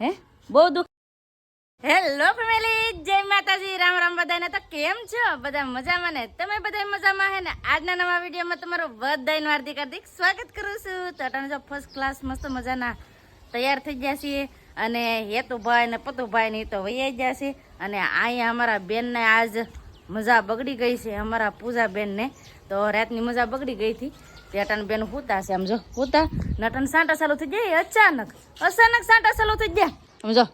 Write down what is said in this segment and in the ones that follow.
હે? બહુ દુઃખ. હેલો ફેમિલી, જય માતાજી, રામ રામ બધાને. તો કેમ છો? બધા મજામાં ને? તમે બધા મજામાં હે ને? આજના નવા વિડીયોમાં તમારું બધાને હાર્દિક હાર્દિક સ્વાગત કરું છું. તો અટાણે જો ફર્સ્ટ ક્લાસ મસ્ત મજાના તૈયાર થઈ ગયા છીએ. અને હેતુભાઈ ને પતુભાઈ ને તો વૈયા ગયા છે. અને અહીંયા અમારા બેનને આજ મજા બગડી ગઈ છે, અમારા પૂજા બેનને તો રાતની મજા બગડી ગઈ હતી. તે બેન હુતા છે સમજો હુતા. નટન સાંટા ચાલુ થઈ જાય અચાનક અચાનક સાંટા ચાલુ થઈ ગયા. સમજો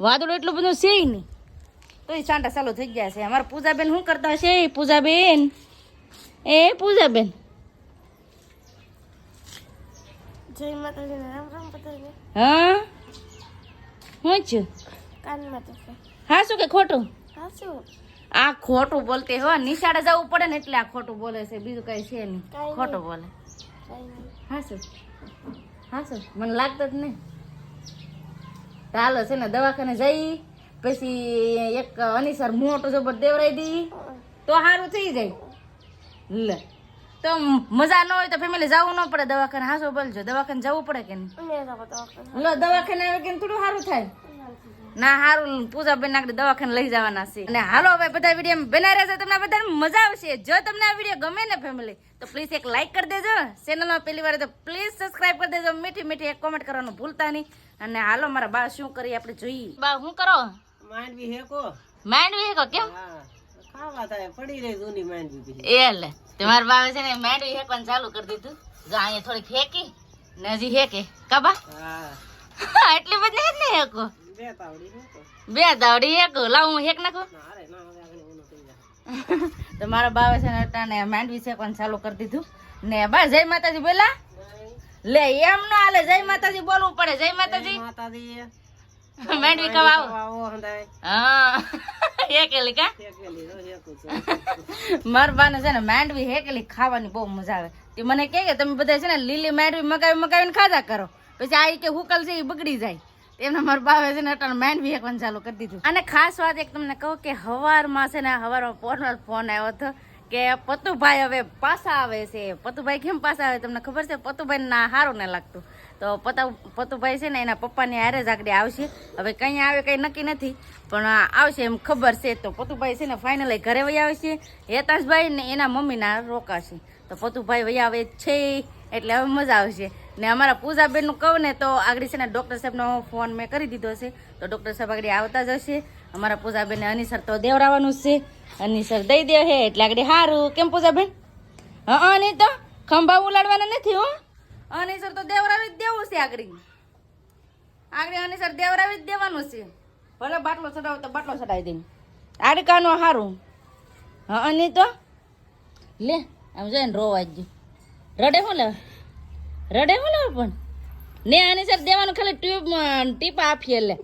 વાદળો એટલું બધું છે નહીં. તો એ સાંટા ચાલુ થઈ ગયા છે. અમારા પૂજાબેન શું કરતા હશે? પૂજાબેન એ પૂજાબેન. જય માતાજી રામ રામ બધાને. હા? હું છું? હા શું કે ખોટું? હા શું? આ ખોટું બોલતે હો નિશાળે જવું પડે ને એટલે આ ખોટું બોલે છે બીજું કઈ છે નહીં. ખોટું બોલે. હા શું હા શું મને લાગતું જ નહીં. ચાલો છે ને દવાખાને જઈ પછી એક અનિસર મોટો જબર દેવરાઈ દી. તો સારું થઈ જાય. લે. તો મજા ન હોય તો ફેમિલી જવું ન પડે દવાખાને. હાસો બોલજો. દવાખાને જવું પડે કે નહીં? લો દવાખાને આવે કે થોડું સારું થાય. ના હારું પૂજા બેન આગળ દવાખાને લઈ જવાના છે. અને હાલો હવે બધા વીડિયો બના છે તમને બધાને મજા આવશે. જો તમને આ વીડિયો ગમે ને ફેમિલી તો પ્લીઝ એક લાઇક કરી દેજો. ચેનલમાં પહેલી વાર તો પ્લીઝ સબસ્ક્રાઇબ કરી દેજો. મીઠી મીઠી એક કોમેન્ટ કરવાનું ભૂલતા નહીં. અને હાલો મારા બા શું કરી આપણે જોઈએ. બા શું કરો? માંડવી હેકો. માંડવી હેકો કેમ? ખાવા થાય પડી રહી જૂની માંડવી બી. એ લે તમારા બાવે છે ને માંડવી હેકવાનું ચાલુ કરી દીધું. જો અહીંયા થોડીક ફેંકી ને હજી હેકે. કબા એટલી બધી જ ને હેકો? બે તાવડી એક લાવું હેક નાખું? તો મારા બાવે છે ને માંડવી માંડવી પણ ચાલુ કરી દીધું. ને બા જય માતાજી બોલા. લે એમ નો હાલે જય માતાજી બોલવું પડે જય માતાજી. માતાજી. માંડવી કવા આવો. આવો હા હેકેલી કા? છે. મારા બાને છે ને માંડવી હેકેલી ખાવાની બહુ મજા આવે. તે મને કહે કે તમે બધા છે ને લીલી માંડવી મગાવી મગાવીને ખાધા કરો. પછી આ કે હુકલ છે એ બગડી જાય. એમને મારા બાવે છે ને અટાણે માંડવી હેકવાનું ચાલુ કરી દીધું. અને ખાસ વાત એક તમને કહું કે હવારમાં છે ને હવારમાં ફોનનો ફોન આવ્યો હતો કે પતુભાઈ હવે પાછા આવે છે. પતુભાઈ કેમ પાછા આવે? તમને ખબર છે પતુભાઈ ના સારું ને લાગતું. તો પતા, પતુભાઈ છે ને એના પપ્પાની હારે જ આગળ આવશે. હવે કંઈ આવે, કંઈ નક્કી નથી, પણ આવશે એમ ખબર છે. તો પતુભાઈ છે ને ફાઇનલી ઘરે વહી આવશે. હેતાશભાઈ ને એના મમ્મીના રોકાશે. તો પતુભાઈ વહી આવે છે, એટલે હવે મજા આવશે. ને અમારા પૂજાબેનનું કહું ને તો આગળ છે ને ડૉક્ટર સાહેબનો ફોન મેં કરી દીધો છે. તો ડૉક્ટર સાહેબ આગળ આવતા જ હશે અમારા પૂજાબેનને અનિસર તો દેવડાવવાનું છે. અનિસર દઈ દે હે, એટલે આગળ સારું કેમ પૂજાબેન? હા નહીં તો ખંભા ઉલાડવાના નથી હો. અનિસર તો દેવરાવી જ દેવું છે આગળ. આગળ અનિસર દેવરાવી જ દેવાનું છે. ભલે બાટલો ચડાવો તો બાટલો ચડાવી આડ કાનો સારું હા, નહીં તો? લે, આમ જોઈને રોવા જ રડે શું લે? રડે લે પણ? ને આની સર દેવાનું ખાલી ટ્યુબ ટીપા આપીએ લે.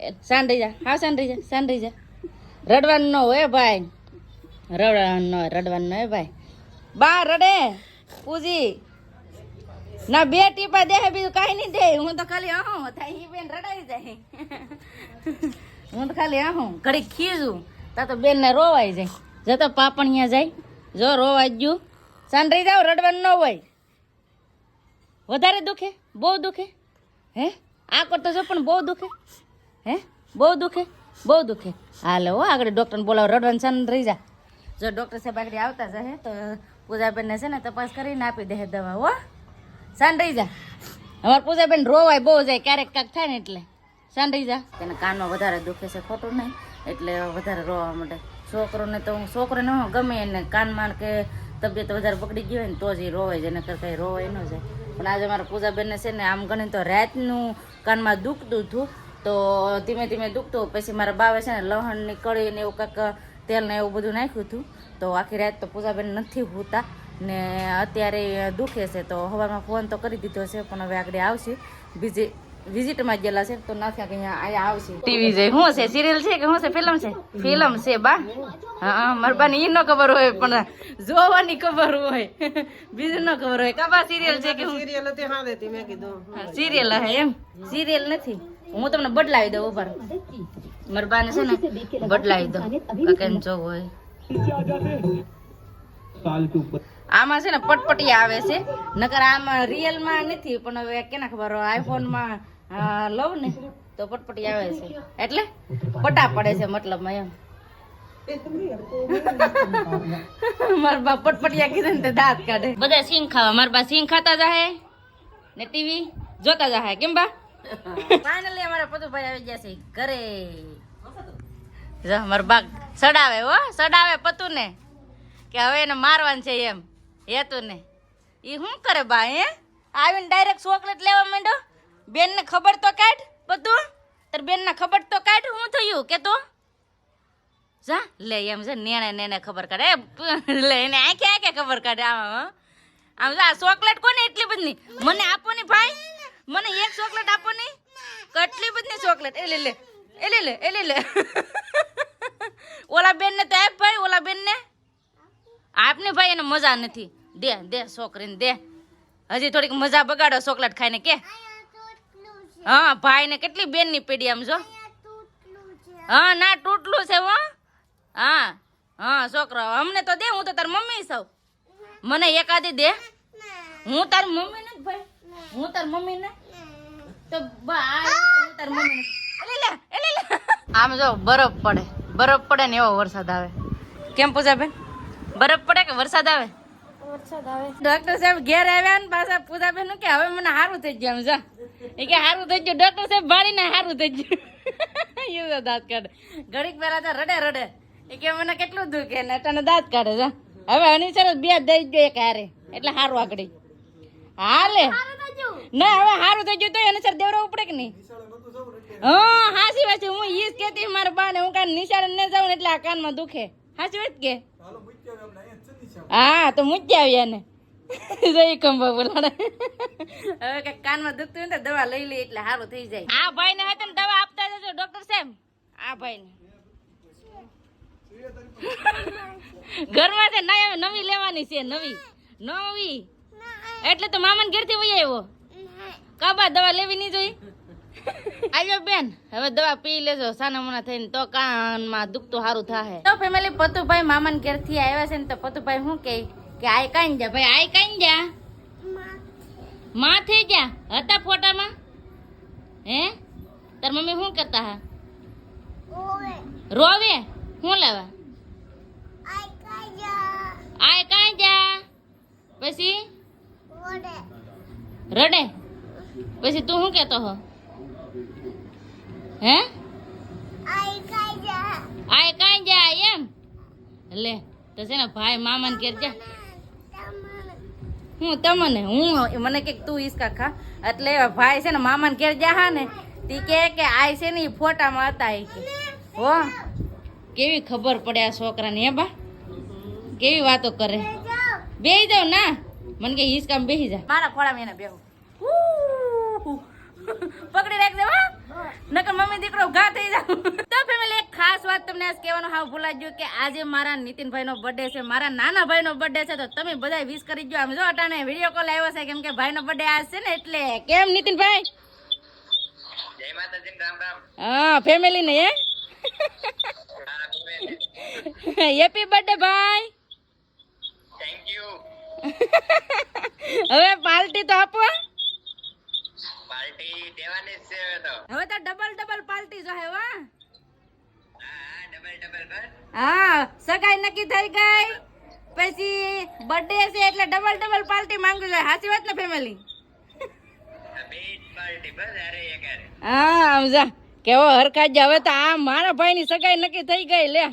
એ સાંડી જા. હા સાંડી જા સાંડી જા. રડવાનું ન હોય ભાઈ. રડવાનું ન હોય, રડવાનું ન હોય ભાઈ. બા, રડે. પૂજી. ના, બે ટીપા દે બીજું કાંઈ નહીં દે. હું તો ખાલી આહું. થાય એ બેન રડાઈ જાય. હું તો ખાલી આહું. ઘડી ખીજું. તા તો બેન ને રોવાઈ જાય. જતો પાપણિયા જાય. જો રોવાઈ ગયું. સાંડરી જાવ રડવાનું ન હોય. વધારે દુખે? બહુ દુખે? હે? આ કરતો જો પણ બહુ દુખે? હે? બહુ દુખે? બહુ દુખે. હાલો આગળ ડૉક્ટરને બોલાવો, રડવાનું છે રહી જા. જો ડૉક્ટર સાહેબ આગળ આવતા જશે તો પૂજાબેનને છે ને તપાસ કરીને આપી દે દવા, હો. સાન રહી જા. અમારે પૂજાબેન રોવાય બહુ જાય, ક્યારેક કાંક થાય ને એટલે. સાન રહી જા. તેને કાનમાં વધારે દુખે છે, ખોટું નહીં, એટલે વધારે રોવા માટે છોકરોને તો હું, છોકરોને ગમે એને કાનમાં કે તબિયત વધારે પકડી ગઈ હોય ને તો જ એ રોવાય જ નકર કંઈ રોવાય ન જાય. પણ આજે મારા પૂજાબેનને છે ને આમ ગણી તો રાતનું કાનમાં દુખતું હતું. તો ધીમે ધીમે દુખતું પછી મારા બાવે છે ને લહણની કળી ને એવું કાંક તેલ ને એવું બધું નાખ્યું હતું. તો આખી રાત તો પૂજાબેન નથી હોતા ને અત્યારે દુખે છે. તો હવામાં ફોન તો કરી દીધો છે, પણ હવે આગળ આવશે. બીજી વિઝિટમાં ગયેલા છે તો નથી અહીંયા અહીંયા આવશે. ટીવી જોઈ. શું છે સિરિયલ છે કે શું છે? ફિલ્મ છે? ફિલ્મ છે બા. હા મરબાની બાને ઈ ન ખબર હોય પણ જોવાની ખબર હોય. બીજું ન ખબર હોય. કબા સિરિયલ છે કે હું સિરિયલ હતી હા દેતી મેં કીધું. સિરિયલ હે એમ. સિરિયલ નથી. હું તમને બદલાવી દઉં ઉપર મરબાને છે ને બદલાવી દઉં. કેમ જો હોય. આમાં છે ને પટપટી આવે છે. નકર આમાં રિયલમાં નથી પણ હવે કેના ખબર આઈફોનમાં લઉં ને. તો પટપટી આવે છે. એટલે? પટા પડે છે મતલબમાં એમ. મારા બા પટપટિયા કીધું ને દાંત કાઢે. બધા સિંગ ખાવા. મારા બા સિંગ ખાતા જાહે. ને ટીવી જોતા જાહે. કેમ બા? ફાઇનલી અમારા પતુભાઈ આવી ગયા છે ઘરે. જો મારા બા સડાવે હો. સડાવે પતુ ને કે હવે એને મારવાનું છે એમ. હેતુ ને એ શું કરે બા એ આવીને ડાયરેક્ટ ચોકલેટ લેવા માંડ્યો? બેનને ખબર તો કાઢ. બધું? તાર બેનને ખબર તો કાઢ શું થયું કે તું? જા લે એમ છે નેણે નેણે ખબર કાઢે. એ લે એને આંખે આંખે ખબર કાઢે આમ હં. આમ જા ચોકલેટ કોને એટલી બધી? મને આપો ને ભાઈ. મને એક ચોકલેટ આપો ને. કેટલી બધી ચોકલેટ? એ લે લે. એ લે લે એ લે લે. ઓલા બેન ને તો આપ ભાઈ ઓલા બેન ને આપને ભાઈ એને મજા નથી. દે દે છોકરીને દે. હજી થોડીક મજા બગાડો ચોકલેટ ખાઈને કે. હા ભાઈ ને કેટલી બેનની પેઢી આમ જો? હા ના તૂટલું છે હો. હા હા છોકરો અમને તો દે હું તો તાર મમ્મી સૌ. મને એકાદી દે. હું તાર મમ્મી ને ભાઈ. હું તાર મમ્મી ને તો હું તાર મમ્મી ને આમ જો બરફ પડે. બરફ પડે ને એવો વરસાદ આવે. કેમ પૂજા બેન? બરફ પડે કે વરસાદ આવે? વરસાદ આવે. ડોક્ટર સાહેબ ઘેર આવ્યા ને પાછા પૂજા બેન કે હવે મને સારું થઈ ગયું આમ જા. એ કે સારું થઈ ગયું. ડોક્ટર સાહેબ ભાડીને સારું થઈ ગયું. એવું દાંત કાઢે. ઘડીક પહેલા તો રડે રડે. એ કે મને કેટલું દુખે ને તને દાંત કાઢે છે. હવે અનિસર બે દઈ ગયો એક હારે. એટલે સારું આગળ. હાલે. ના હવે સારું થઈ ગયું તો અનિસર દેવરાવું પડે કે નહીં? હા હાસી વાત હું ઈ જ કહેતી મારા બા ને હું કાન નિશાળ ને જાઉં એટલે આ કાનમાં દુખે. હાસી વાત કે? હા તો મૂકી આવ્યા ને જઈ કંબા બોલાડે હવે કે કાનમાં દુખતું હોય ને દવા લઈ લે એટલે સારું થઈ જાય. આ ભાઈ ને દવા આપતા જજો ડોક્ટર સાહેબ. આ ભાઈ ને ઘરમાં છે ના નવી લેવાની છે નવી. નવી. એટલે તો મામાને ઘેરથી વહી આવ્યો. કાબા દવા લેવી નહીં જોઈ? આજો બેન હવે દવા પી લેજો સાના મોના થઈને તો કાનમાં દુખતું સારું થાય તો ફેમિલી પતુભાઈ મામાને ઘેરથી આવ્યા છે ને તો પતુભાઈ શું કહે? કે આય કાઈ જા ભાઈ, આય કાઈ જા માં થઈ જા હતા ફોટામાં? હે? તાર મમ્મી શું કરતા હા રોવે. શું લેવા આય કાઈ જા પછી? રડે. પછી તું શું કહેતો હો? હે? આય કાઈ જા એમ. લે, તો છે ને ભાઈ મામાને ઘેર જા. હું તમને હું મને કે તું ઈસકા ખા એટલે ભાઈ છે ને મામાને ઘેર જાહા ને તી કે કે આય છે ને એ ફોટામાં હતા એ કે. હો? કેવી ખબર પડે આ છોકરાને હે બા? કેવી વાતો કરે? બેહી જાવ ના. મને કે હિસકામ બેસી જા. મારા ખોળામાં એને બેહું પકડી રાખજે હો નકર મમ્મી દીકરો ઘા થઈ જાવ તો ફેમિલી એક ખાસ વાત તમને આજ કહેવાનું હાવ ભૂલાઈ ગયું કે આજે મારા નીતિનભાઈનો બર્થડે છે મારા નાના ભાઈનો બર્થડે છે તો તમે બધા વિશ કરી ગયો આમ જો અટાણે વીડિયો કોલ આવ્યો છે કેમ કે ભાઈનો બર્થડે આજ છે ને એટલે કેમ નીતિનભાઈ? હા ફેમિલી ને હે? હેપી બર્થડે ભાઈ. હવે પાર્ટી તો આપો હવે તો. ડબલ ડબલ પાર્ટી જો હે વા હા સગાઈ નક્કી થઈ ગઈ. પછી બર્થડે છે એટલે ડબલ ડબલ પાર્ટી માંગુ છે સાચી વાત ને ફેમિલી હા સમજા કેવો હરખાજ હવે તો આ મારા ભાઈની સગાઈ નક્કી થઈ ગઈ લે.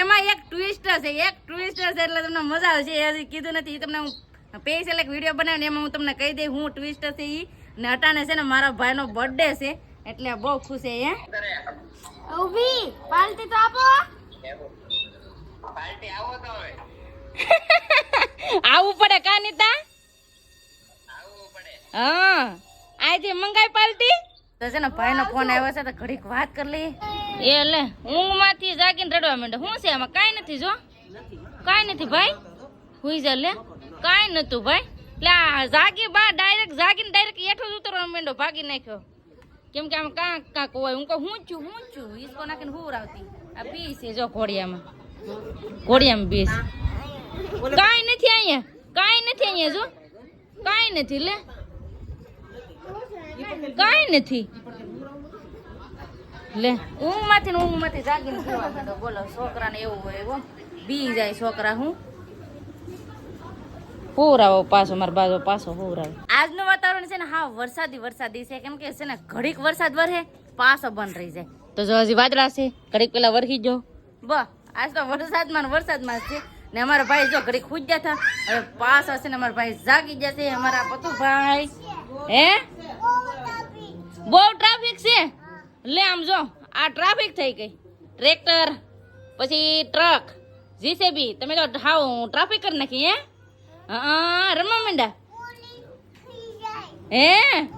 એમાં એક ટ્વિસ્ટ છે એક ટ્વિસ્ટ છે એટલે તમને મજા આવશે. એ કીધું નથી એ તમને હું સ્પેશિયલ એક વીડિયો બનાવીને એમાં હું તમને કહી દઈ હું ટ્વિસ્ટ છે એ ને અટાણે છે ને મારા ભાઈનો બર્થડે છે. એટલે બહુ ખુશ છે હે? ઊભી પાલટી તો આપો. આવું પડે કા નીતા? હા. આજે મંગાઈ પાલટી? તો છે ને ભાઈનો ફોન આવ્યો છે તો ઘડીક વાત કરી લઈએ. એ લે ઊંઘમાંથી જાગીને રડવા માંડે શું છે એમાં કાંઈ નથી જો. કાંઈ નથી ભાઈ. હુઈ જા લે. કાંઈ નતું ભાઈ. એટલે આ જાગી બા ડાયરેક્ટ જાગીને ડાયરેક્ટ એઠો જ ઉતરવા માંડ્યો ભાગી નાખ્યો. કેમ કે આમ કાંક કાંક હોય. હું કહું, હું છું હું છું. ઈસકો નાખીને હું આવતી આ બી છે જો ઘોડિયામાં. ઘોડિયામાં બીસ કાંઈ નથી અહીંયા. કાંઈ નથી અહીંયા, જો. કાંઈ નથી, લે. કાંઈ નથી. લે. ઊંઘમાંથી ને ઊંઘમાંથી જાગીને જોવા માંડો. બોલો, છોકરાને એવું હોય એવો બી જાય છોકરા, હું? હોરાવો પાછો, મારા બાજુ પાછો હોરાવો આજનું વાતાવરણ છે ને હા વરસાદી વરસાદી છે. કેમ કે છે ને ઘડીક વરસાદ વરસે પાસો બંધ રહી જાય. તો જો હજી વાદળા છે ઘડીક પેલા વરખી જો બ આજ તો વરસાદમાં વરસાદમાં છે. ને અમારા ભાઈ જો ઘડીક ખુજ ગયા હતા હવે પાસ હશે ને અમારા ભાઈ જાગી જશે અમારા પતુ ભાઈ હે? બહુ ટ્રાફિક છે? લે આમ જો આ ટ્રાફિક થઈ ગઈ. ટ્રેક્ટર પછી ટ્રક જીસીબી તમે તો હાવ ટ્રાફિક કરી નાખી હે હા રમવા માંડ્યા? હે?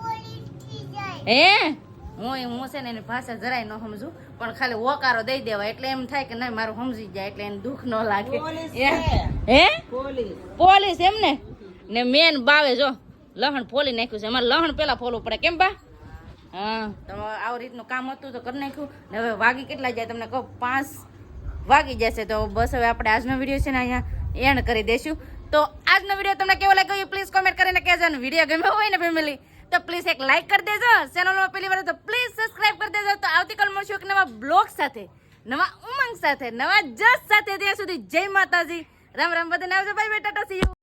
હે? હું હું છે ને એની ભાષા જરાય ન સમજુ પણ ખાલી ઓકારો દઈ દેવા એટલે એમ થાય કે નહીં મારું સમજી જાય એટલે એને દુઃખ ન લાગે. હે? પોલીસ. એમ ને? ને મેન બાવે જો લહણ ફોલી નાખ્યું છે. અમારે લહણ પેલા ફોલવું પડે કેમ બા? હા. તો આવું રીતનું કામ હતું તો કરી નાખ્યું. ને હવે વાગી કેટલા જાય તમને કહું? પાંચ વાગી જશે તો બસ હવે આપણે આજનો વીડિયો છે ને અહીંયા એન્ડ કરી દઈશું. તો આજનો વીડિયો તમને કેવો લાગ્યો એ પ્લીઝ કોમેન્ટ કરીને કહેજો અને વીડિયો ગમ્યો હોય ને ફેમિલી તો પ્લીઝ એક લાઈક કરી દેજો. ચેનલમાં પહેલી વાર તો પ્લીઝ સબસ્ક્રાઇબ કરી દેજો. તો આવતીકાલ મળશું એક નવા બ્લોગ સાથે, નવા ઉમંગ સાથે, નવા જસ સાથે. ત્યાં સુધી જય માતાજી. રામ રામ, બધાને આવજો. Bye bye tata see you